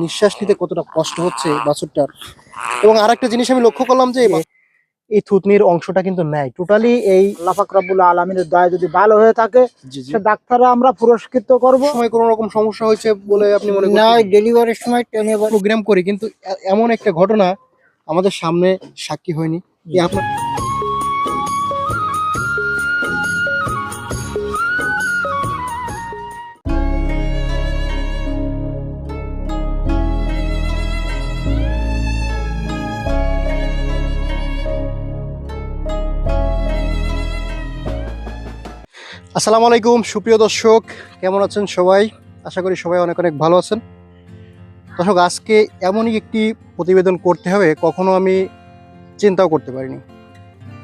নিঃশ্বাস নিতে কতটা কষ্ট হচ্ছে বাছুরটার? এবং আরেকটা জিনিস আমি লক্ষ্য করলাম যে এই এই থুতনির অংশটা কিন্তু নেয়। টোটালি এই আল্লাহ পাক রব্বুল আলমিনের দয়া যদি ভালো হয়ে থাকে। সে ডাক্তাররা আমরা পুরস্কৃত করব। সময় কোনো রকম সমস্যা হয়েছে বলে আপনি মনে না করেন ডেলিভারির সময় ট্রেনে প্রোগ্রাম করি কিন্তু এমন একটা ঘটনা আমাদের সামনে সাক্ষী হয়নি। যে আপনার আসসালামু আলাইকুম, সুপ্রিয় দর্শক, কেমন আছেন সবাই? আশা করি সবাই অনেক অনেক ভালো আছেন। দর্শক, আজকে এমনই একটি প্রতিবেদন করতে হবে, কখনো আমি চিন্তাও করতে পারিনি।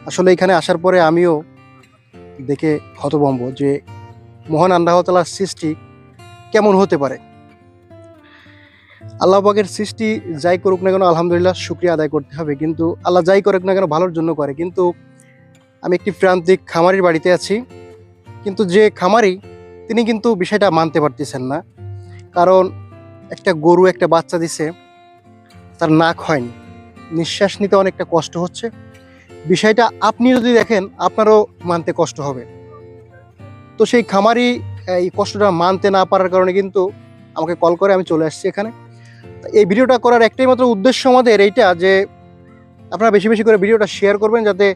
আসলে এখানে আসার পরে আমিও দেখে হতভম্ব যে মহান আল্লাহতালার সৃষ্টি কেমন হতে পারে। আল্লাহ পাকের সৃষ্টি যাই করুক না কেন, আলহামদুলিল্লাহ শুক্রিয়া আদায় করতে হবে। কিন্তু আল্লাহ যাই করুক না কেন, ভালোর জন্য করে। কিন্তু আমি একটি প্রান্তিক খামারির বাড়িতে আছি। কিন্তু যে খামারি, তিনি কিন্তু বিষয়টা মানতে পারতেছেন না। কারণ একটা গরু একটা বাচ্চা দিছে, তার নাক হয়নি। নিঃশ্বাস নিতে অনেকটা কষ্ট হচ্ছে। বিষয়টা আপনি যদি দেখেন, আপনারও মানতে কষ্ট হবে। তো সেই খামারি এই কষ্টটা মানতে না পারার কারণে কিন্তু আমাকে কল করে, আমি চলে আসছি এখানে। এই ভিডিওটা করার একটাই মাত্র উদ্দেশ্য আমাদের এইটা যে, আপনারা বেশি বেশি করে ভিডিওটা শেয়ার করবেন যাতে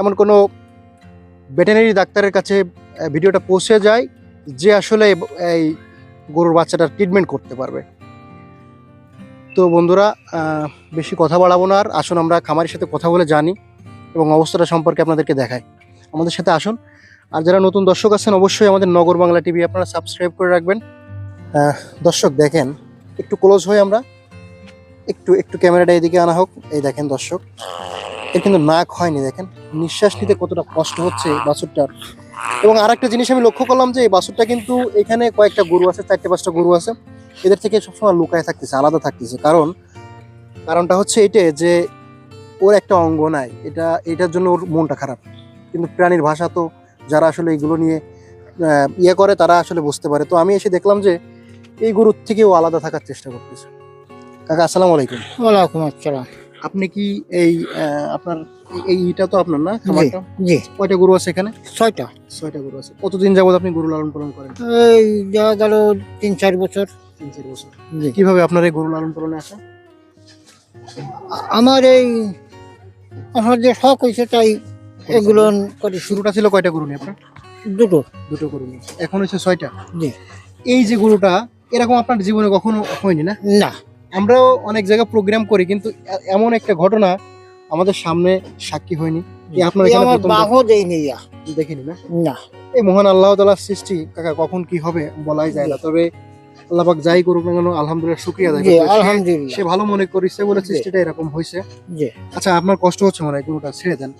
এমন কোনো ভেটেনারি ডাক্তারের কাছে ভিডিওটা পৌঁছে যায় যে আসলে এই গরুর বাচ্চাটার ট্রিটমেন্ট করতে পারবে। তো বন্ধুরা বেশি কথা বাড়াবো না আর। আসুন আমরা খামারের সাথে কথা বলে জানি এবং অবস্থাটা সম্পর্কে আপনাদেরকে দেখাই। আমাদের সাথে আসুন। আর যারা নতুন দর্শক আছেন, অবশ্যই আমাদের নগর বাংলা টিভি আপনারা সাবস্ক্রাইব করে রাখবেন। দর্শক, দেখেন, একটু ক্লোজ হয়ে আমরা। একটু একটু ক্যামেরাটা এদিকে আনা হোক। এই দেখেন দর্শক। এর কিন্তু নাক হয়নি, দেখেন। নিঃশ্বাস নিতে কতটা কষ্ট হচ্ছে বাছুরটার। এবং আর একটা জিনিস আমি লক্ষ্য করলাম যে এই বাছুরটা কিন্তু এখানে কয়েকটা গরু আছে, চারটে পাঁচটা গরু আছে। এদের থেকে সবসময় লুকায় থাকতেছে, আলাদা থাকতেছে। কারণ, কারণটা হচ্ছে এটাই যে ওর একটা অঙ্গ নাই। এটা, এটার জন্য ওর মনটা খারাপ। কিন্তু প্রাণীর ভাষা তো যারা আসলে এগুলো নিয়ে ইয়ে করে, তারা আসলে বুঝতে পারে। তো আমি এসে দেখলাম যে এই গরুর থেকে ও আলাদা থাকার চেষ্টা করতেছে। কাকা, আসসালামু আলাইকুম। ওয়ালাইকুম আসসালাম। আপনি কি এই আপনার এই এইটা তো আপনার না খামারটা? জি কয়টা গরু আছে এখানে? ছয়টা। ছয়টা গরু আছে। কতদিন যাবত আপনি গরু লালন পালন করেন? এই দেওয়া গেল তিন চার বছর। তিন চার বছর। কীভাবে আপনার এই গরু লালন পালনে আসা? আমার এই আমার যে শখ হয়েছে তাই এগুলো করি। শুরু শুরুটা ছিল কয়টা গরু নিয়ে আপনার? দুটো। দুটো গরু নিয়ে। এখন হচ্ছে ছয়টা। জি। এই যে গরুটা এরকম আপনার জীবনে কখনো হয়নি না? না। আমরাও অনেক জায়গায় প্রোগ্রাম করি কিন্তু এমন একটা ঘটনা আমাদের সামনে সাক্ষী হয়নি। আপনার আমার বাহও দেয়নি দেখিনি না? না। এই মহান আল্লাহ তালার সৃষ্টি কাকা কখন কি হবে বলাই যায় না। তবে আল্লাহ যাই করুক না কেন আলহামদুলিল্লাহ শুক্রিয়া আদায় জি সে- আলহামদুলিল্লাহ। সে ভালো মনে করেছে বলে সৃষ্টিটা এরকম হয়েছে। আচ্ছা আপনার কষ্ট হচ্ছে মনে হয় গরুটা ছেড়ে দেন।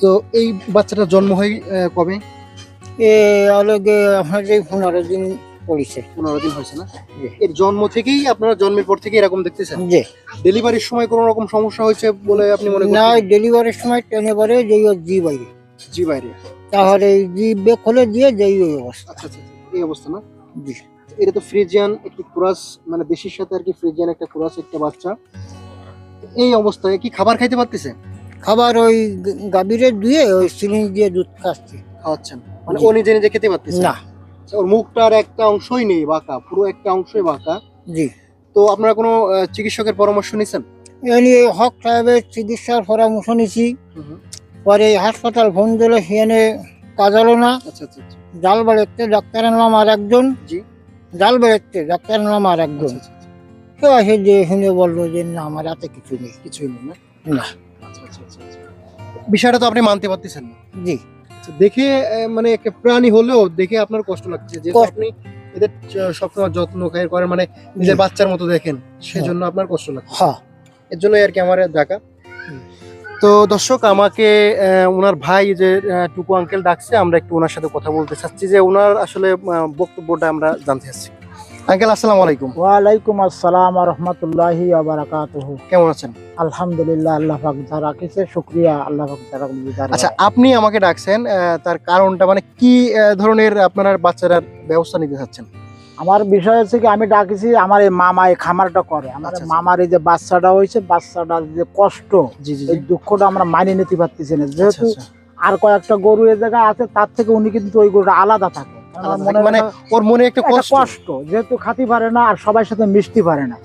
তো এই বাচ্চাটা জন্ম হয় কবে? এ আলোকে যে পনেরো দিন পড়েছে। পনেরো দিন হয়েছে না? এর জন্ম থেকেই আপনারা জন্মের পর থেকে এরকম দেখতেছেন? জি। ডেলিভারির সময় কোনো রকম সমস্যা হয়েছে বলে আপনি মনে না ডেলিভারির সময় ট্রেনে পরে যেই ওর জি বাইরে। জি বাইরে। তাহলে এই জি বে খুলে দিয়ে যেই ওই অবস্থা। আচ্ছা আচ্ছা আচ্ছা, এই অবস্থা না? জি। এটা তো ফ্রিজিয়ান একটি ক্রাস মানে দেশির সাথে আর কি ফ্রিজিয়ান একটা ক্রাস একটা বাচ্চা। এই অবস্থায় কি খাবার খাইতে পারতেছে খাবার ওই গাভীরে দিয়ে ওই সিরিঞ্জ দিয়ে দুধ খাচ্ছে। খাওয়াচ্ছেন। মানে। ও নিজে নিজে খেতে পারতেছে? না। ওর মুখটার একটা অংশই নেই বাঁকা পুরো একটা অংশই বাঁকা। জি। তো আপনারা কোনো চিকিৎসকের পরামর্শ নিছেন? এমনি হক সাহেবের চিকিৎসার পরামর্শ নিছি। পরে হাসপাতাল ফোন দিলে সেখানে কাজ হলো না। আচ্ছা আচ্ছা আচ্ছা। জাল বেড়াতে ডাক্তার আনলাম আর একজন। জি। জাল বেড়াতে ডাক্তার আনলাম আর একজন। আচ্ছা, আচ্ছা, আচ্ছা। কেউ আসে যে শুনে বলল যে না আমার হাতে কিছু নেই। কিছুই নেই না। আচ্ছা আচ্ছা আচ্ছা আচ্ছা। বিষয়টা তো আপনি মানতে পারতেছেন না। জি। আচ্ছা, দেখে মানে একটা প্রাণী হলেও দেখে আপনার কষ্ট লাগছে যে আপনি এদের সবসময় যত্ন করেন মানে নিজের বাচ্চার মতো দেখেন সেজন্য আপনার কষ্ট লাগছে। হ্যাঁ। এর জন্য আর কি আমার ডাকা তো দর্শক আমাকে আহ, ওনার ভাই যে টুকু আঙ্কেল ডাকছে আমরা একটু ওনার সাথে কথা বলতে চাচ্ছি যে ওনার আসলে বক্তব্যটা আমরা জানতে চাচ্ছি। আঙ্কেল আসসালামু আলাইকুম। ওয়ালাইকুম আসসালাম রহমতুল্লাহি আবরাকাতুহু কেমন আছেন? আলহামদুলিল্লাহ আল্লাহ পাক যা রাখিছে শুক্রিয়া আল্লাহ পাক যা রাখছে আচ্ছা আপনি আমাকে ডাকছেন তার কারণটা মানে কি ধরনের আপনার বাচ্চারার ব্যবস্থা নিতে চাচ্ছেন? আমার বিষয় হচ্ছে কি আমি ডাকিছি আমার এই মামা এই খামারটা করে। আমার আচ্ছা, আচ্ছা। মামার এই যে বাচ্চাটা হয়েছে বাচ্চাটার যে কষ্ট জি এই দুঃখটা আমরা মানিয়ে নিতে পারতেছি না। আচ্ছা, যেহেতু। আর কয়েকটা গরু এ জায়গায় আছে তার থেকে উনি কিন্তু ওই গরুটা আলাদা থাকে। মনে ওর মনে একটা কষ্ট। যেহেতু খাতি পারে না আর সবার সাথে মিশতে পারে না।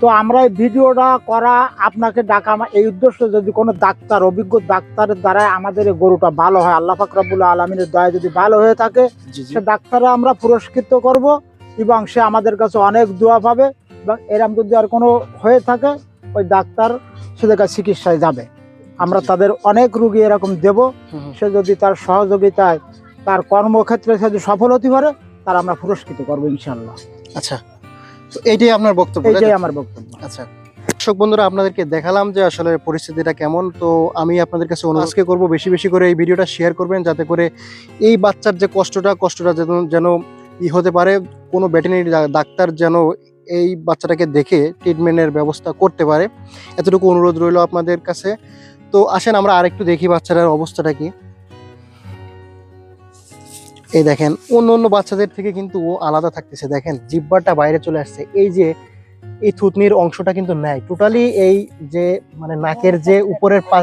তো আমরা এই ভিডিওটা করা আপনাকে ডাকা এই উদ্দেশ্য যদি কোনো ডাক্তার অভিজ্ঞ ডাক্তারের দ্বারা আমাদের এই গরুটা ভালো হয় আল্লাহ ফাকরাবুল আলমিনের দয়া যদি ভালো হয়ে থাকে সে ডাক্তাররা আমরা পুরস্কৃত করব এবং সে আমাদের কাছে অনেক দোয়া পাবে এবং এরম যদি আর কোনো হয়ে থাকে ওই ডাক্তার সেদের কাছে চিকিৎসায় যাবে। আমরা তাদের অনেক রুগী এরকম দেব। সে যদি তার সহযোগিতায় তার কর্মক্ষেত্রে যদি সফল হতে পারে তার আমরা পুরস্কৃত করব ইনশাল্লাহ আচ্ছা তো এইটাই আপনার বক্তব্য? এইটাই আমার বক্তব্য। আচ্ছা দর্শক বন্ধুরা আপনাদেরকে দেখালাম যে আসলে পরিস্থিতিটা কেমন তো আমি আপনাদের কাছে অনুরোধকে করব বেশি বেশি করে এই ভিডিওটা শেয়ার করবেন যাতে করে এই বাচ্চার যে কষ্টটা কষ্টটা যেন যেন ই হতে পারে কোনো ভেটেরিনারি ডাক্তার যেন এই বাচ্চাটাকে দেখে ট্রিটমেন্টের ব্যবস্থা করতে পারে। এতটুকু অনুরোধ রইল আপনাদের কাছে। তো আসেন আমরা আরেকটু দেখি বাচ্চাটার অবস্থাটা কি। এই দেখেন অন্য অন্য বাচ্চাদের থেকে কিন্তু ও আলাদা থাকতেছে। দেখেন জিব্বাটা বাইরে চলে আসছে। এই যে এই থুতনির অংশটা কিন্তু নাই। টোটালি এই যে মানে নাকের যে উপরের পা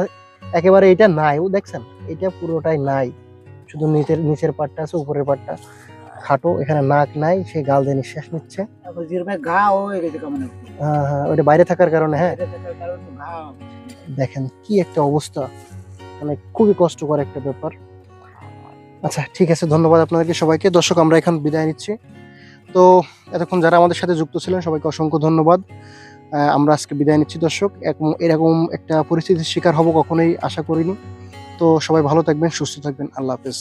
একেবারে এটা নাই। ও দেখছেন এটা পুরোটাই নাই। শুধু নিচের নিচের পাটটা আছে উপরের পাটটা। খাটো এখানে নাক নাই সে গাল দিয়ে নিঃশ্বাস নিচ্ছে। হয়ে হ্যাঁ ওটা বাইরে থাকার কারণে হ্যাঁ। দেখেন কি একটা অবস্থা। মানে খুবই কষ্টকর একটা ব্যাপার। আচ্ছা ঠিক আছে, ধন্যবাদ আপনাদেরকে সবাইকে। দর্শক, আমরা এখন বিদায় নিচ্ছি। তো এতক্ষণ যারা আমাদের সাথে যুক্ত ছিলেন, সবাইকে অসংখ্য ধন্যবাদ। আমরা আজকে বিদায় নিচ্ছি, দর্শক। এরকম একটা পরিস্থিতির শিকার হব কখনোই, আশা করিনি। তো সবাই ভালো থাকবেন, সুস্থ থাকবেন। আল্লাহ হাফেজ।